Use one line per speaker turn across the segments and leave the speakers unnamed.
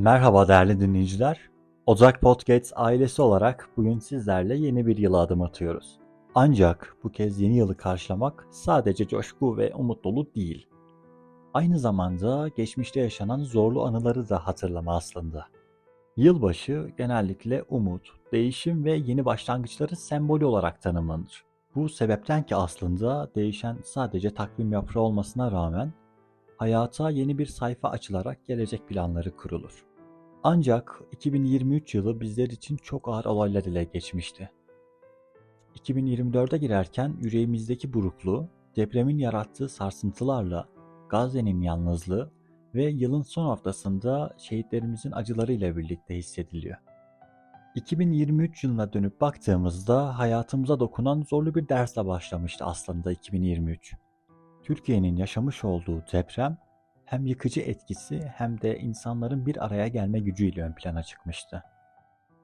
Merhaba değerli dinleyiciler. Ocak Podcast ailesi olarak bugün sizlerle yeni bir yıla adım atıyoruz. Ancak bu kez yeni yılı karşılamak sadece coşku ve umut dolu değil. Aynı zamanda geçmişte yaşanan zorlu anıları da hatırlama aslında. Yılbaşı genellikle umut, değişim ve yeni başlangıçları sembolü olarak tanımlanır. Bu sebepten ki aslında değişen sadece takvim yaprağı olmasına rağmen hayata yeni bir sayfa açılarak gelecek planları kurulur. Ancak 2023 yılı bizler için çok ağır olaylar ile geçmişti. 2024'e girerken yüreğimizdeki burukluğu, depremin yarattığı sarsıntılarla, Gazze'nin yalnızlığı ve yılın son haftasında şehitlerimizin acılarıyla birlikte hissediliyor. 2023 yılına dönüp baktığımızda hayatımıza dokunan zorlu bir dersle başlamıştı aslında 2023. Türkiye'nin yaşamış olduğu deprem hem yıkıcı etkisi hem de insanların bir araya gelme gücüyle ön plana çıkmıştı.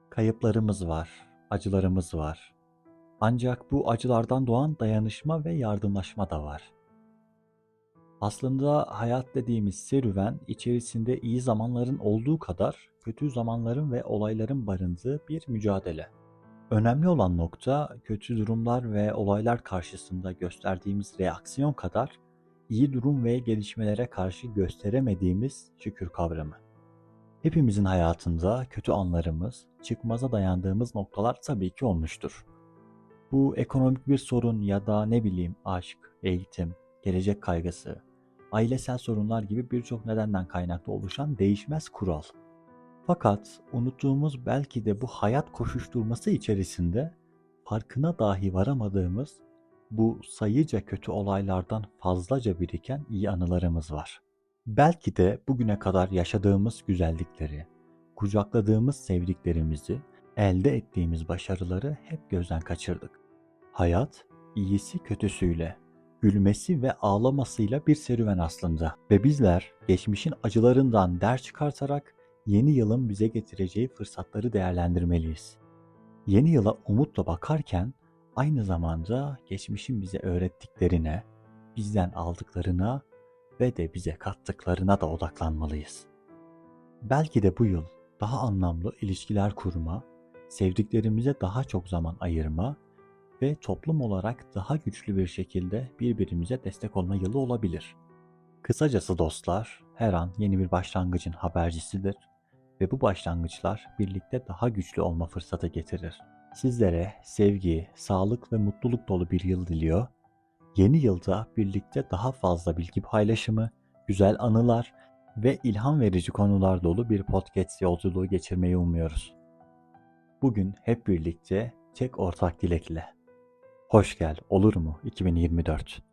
Kayıplarımız var, acılarımız var. Ancak bu acılardan doğan dayanışma ve yardımlaşma da var. Aslında hayat dediğimiz serüven içerisinde iyi zamanların olduğu kadar kötü zamanların ve olayların barındığı bir mücadele. Önemli olan nokta kötü durumlar ve olaylar karşısında gösterdiğimiz reaksiyon kadar iyi durum ve gelişmelere karşı gösteremediğimiz şükür kavramı. Hepimizin hayatında kötü anlarımız, çıkmaza dayandığımız noktalar tabii ki olmuştur. Bu ekonomik bir sorun ya da ne bileyim aşk, eğitim, gelecek kaygısı, ailesel sorunlar gibi birçok nedenden kaynaklı oluşan değişmez kural. Fakat unuttuğumuz belki de bu hayat koşuşturması içerisinde farkına dahi varamadığımız bu sayıca kötü olaylardan fazlaca biriken iyi anılarımız var. Belki de bugüne kadar yaşadığımız güzellikleri, kucakladığımız sevdiklerimizi, elde ettiğimiz başarıları hep gözden kaçırdık. Hayat iyisi kötüsüyle, gülmesi ve ağlamasıyla bir serüven aslında ve bizler geçmişin acılarından ders çıkartarak yeni yılın bize getireceği fırsatları değerlendirmeliyiz. Yeni yıla umutla bakarken aynı zamanda geçmişin bize öğrettiklerine, bizden aldıklarına ve de bize kattıklarına da odaklanmalıyız. Belki de bu yıl daha anlamlı ilişkiler kurma, sevdiklerimize daha çok zaman ayırma ve toplum olarak daha güçlü bir şekilde birbirimize destek olma yılı olabilir. Kısacası dostlar, her an yeni bir başlangıcın habercisidir ve bu başlangıçlar birlikte daha güçlü olma fırsatı getirir. Sizlere sevgi, sağlık ve mutluluk dolu bir yıl diliyor. Yeni yılda birlikte daha fazla bilgi paylaşımı, güzel anılar ve ilham verici konular dolu bir podcast yolculuğu geçirmeyi umuyoruz. Bugün hep birlikte tek ortak dilekle. Hoş gel olur mu 2024?